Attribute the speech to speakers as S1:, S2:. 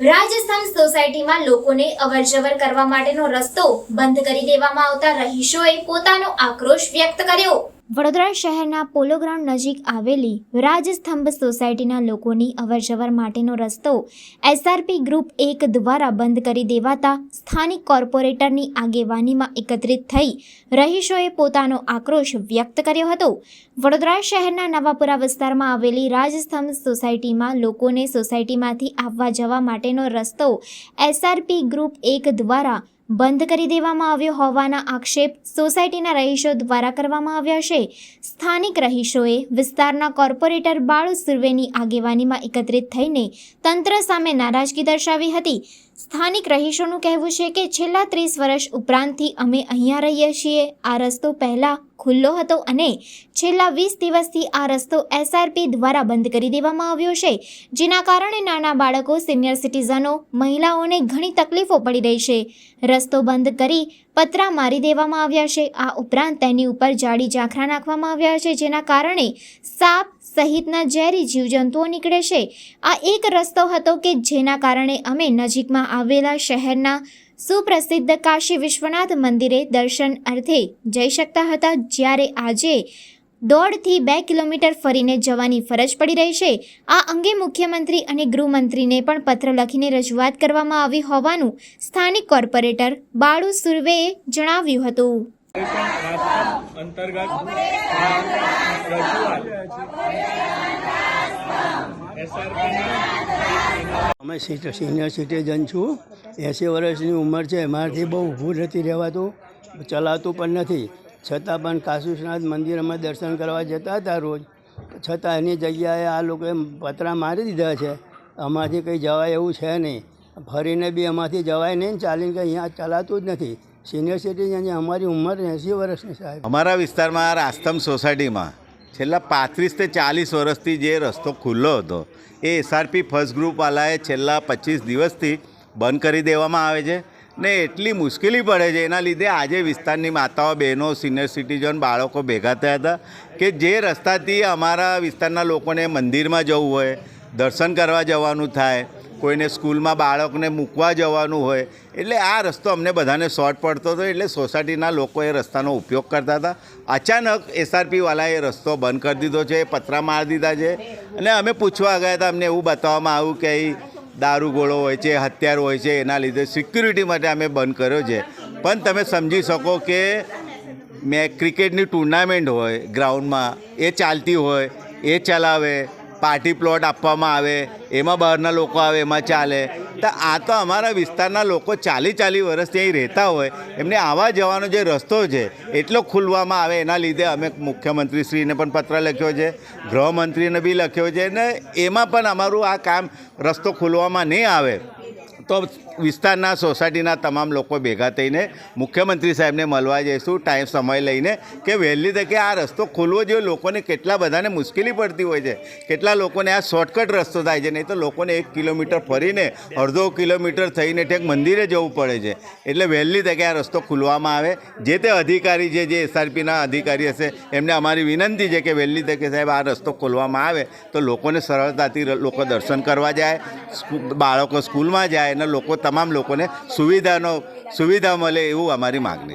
S1: રાજસ્થાન સોસાયટીમાં લોકોને અવરજવર કરવા માટેનો રસ્તો બંધ કરી દેવામાં આવતા રહીશોએ પોતાનો આક્રોશ વ્યક્ત કર્યો. વડોદરા શહેરના પોલો ગ્રાઉન્ડ નજીક આવેલી રાજસ્તંભ સોસાયટીના લોકોની અવરજવર માટેનો રસ્તો એસઆરપી ગ્રુપ એક દ્વારા બંધ કરી દેવાતા સ્થાનિક કોર્પોરેટરની આગેવાનીમાં એકત્રિત થઈ રહીશોએ પોતાનો આક્રોશ વ્યક્ત કર્યો હતો. વડોદરા શહેરના નવાપુરા વિસ્તારમાં આવેલી રાજસ્તંભ સોસાયટીમાં લોકોને સોસાયટીમાંથી આવવા જવા માટેનો રસ્તો એસઆરપી ગ્રુપ એક દ્વારા બંધ કરી દેવામાં આવ્યો હોવાના આક્ષેપ સોસાયટીના રહીશો દ્વારા કરવામાં આવ્યા છે. સ્થાનિક રહીશોએ વિસ્તારના કોર્પોરેટર બાળુ સુર્વેની આગેવાનીમાં એકત્રિત થઈને તંત્ર સામે નારાજગી દર્શાવી હતી. સ્થાનિક રહીશોનું કહેવું છે કે છેલ્લા ત્રીસ વર્ષ ઉપરાંતથી અમે અહીંયા રહીએ છીએ. આ રસ્તો પહેલાં ખુલ્લો હતો અને છેલ્લા વીસ દિવસથી આ રસ્તો એસઆરપી દ્વારા બંધ કરી દેવામાં આવ્યો છે, જેના કારણે નાના બાળકો, સિનિયર સિટીઝનો, મહિલાઓને ઘણી તકલીફો પડી રહી છે. રસ્તો બંધ કરી પતરા મારી દેવામાં આવ્યા છે. આ ઉપરાંત તેની ઉપર જાડી ઝાંખરા નાખવામાં આવ્યા છે, જેના કારણે સાપ સહિતના ઝેરી જીવજંતુઓ નીકળે છે. આ એક રસ્તો હતો કે જેના કારણે અમે નજીકમાં આવેલા શહેરના સુપ્રસિદ્ધ કાશી વિશ્વનાથ મંદિરે દર્શન અર્થે જઈ શકતા હતા, જ્યારે આજે દોઢથી બે કિલોમીટર ફરીને જવાની ફરજ પડી રહી છે. આ અંગે મુખ્યમંત્રી અને ગૃહમંત્રીને પણ પત્ર લખીને રજૂઆત કરવામાં આવી હોવાનું સ્થાનિક કોર્પોરેટર બાળુ સુર્વેએ જણાવ્યું હતું.
S2: અંતર્ગત
S3: અમે સિનિયર સિટીઝન છું. એંસી વર્ષની ઉંમર છે. મારાથી બહુ ઊભું નથી રહેવાતું. ચલાતું પણ નથી. છતાં પણ કાશુસનાથ મંદિર અમે દર્શન કરવા જતા હતા રોજ. છતાં એની જગ્યાએ આ લોકોએ પતરા મારી દીધા છે. અમારથી કંઈ જવાય એવું છે નહીં. ફરીને બી અમારથી જવાય નહીં ચાલીને કંઈ અહીંયા ચલાતું જ નથી. સિનિયર સિટીઝન અમારી ઉંમર એંસી વર્ષની સાહેબ.
S4: અમારા વિસ્તારમાં રાસ્તમ સોસાયટીમાં છેલ્લા પાંત્રીસ તે ચાલીસ વર્ષથી જે રસ્તો ખુલ્લો હતો, એ એસઆરપી ફર્સ્ટ ગ્રુપવાલાએ છેલ્લા પચીસ દિવસથી બંધ કરી દેવામાં આવે છે ને એટલી મુશ્કેલી પડે છે. એના લીધે આજે વિસ્તારની માતાઓ, બહેનો સિનિયર સિટીઝન બાળકો ભેગા થયા હતા કે જે રસ્તાથી અમારા વિસ્તારના લોકોને મંદિરમાં જવું હોય, દર્શન કરવા જવાનું થાય કોઈને સ્કૂલમાં બાળકને મૂકવા જવાનું હોય, એટલે આ રસ્તો અમને બધાને શોર્ટ પડતો હતો, એટલે સોસાયટીના લોકો એ રસ્તાનો ઉપયોગ કરતા હતા. અચાનક એસઆરપીવાલાએ રસ્તો બંધ કરી દીધો છે, પતરા મારી દીધા છે. અને અમે પૂછવા ગયા હતા, અમને એવું બતાવવામાં આવ્યું કે અહીં દારૂગોળો હોય છે, હથિયાર હોય છે, એના લીધે સિક્યુરિટી માટે અમે બંધ કર્યો છે. પણ તમે સમજી શકો કે મેં ક્રિકેટની ટુર્નામેન્ટ હોય, ગ્રાઉન્ડમાં એ ચાલતી હોય, એ ચલાવે પાર્ટી પ્લોટ આપવામાં આવે, એમાં બહારના લોકો આવે, એમાં ચાલે. તો આ તો અમારા વિસ્તારના લોકો ચાલી ચાલી વર્ષથી અહીં રહેતા હોય. એમને આવવા જવાનો જે રસ્તો છે, એટલો ખુલવામાં આવે. એના લીધે અમે મુખ્યમંત્રીશ્રીને પણ પત્ર લખ્યો છે, ગૃહમંત્રીને બી લખ્યો છે. ને એમાં પણ અમારું આ કામ રસ્તો ખુલવામાં નહીં આવે. તો વિસ્તારના સોસાયટીના તમામ લોકો ભેગા થઈને મુખ્યમંત્રી સાહેબને મળવા જઈશું ટાઈમ સમય લઈને કે વહેલી તકે આ રસ્તો ખોલવો જોઈએ. લોકોને કેટલા બધાને મુશ્કેલી પડતી હોય છે. કેટલા લોકોને આ શોર્ટકટ રસ્તો થાય છે. નહીં તો લોકોને એક કિલોમીટર ફરીને અડધો કિલોમીટર થઈને ઠેક મંદિરે જવું પડે છે. એટલે વહેલી તકે આ રસ્તો ખુલવામાં આવે. જે તે અધિકારી છે, જે એસઆરપીના અધિકારી હશે, એમને અમારી વિનંતી છે કે વહેલી તકે સાહેબ આ રસ્તો ખોલવામાં આવે. તો લોકોને સરળતાથી લોકો દર્શન કરવા જાય બાળકો સ્કૂલમાં જાય અને લોકો તમામ લોકોને સુવિધાનો સુવિધા મળે એવું અમારી માગણી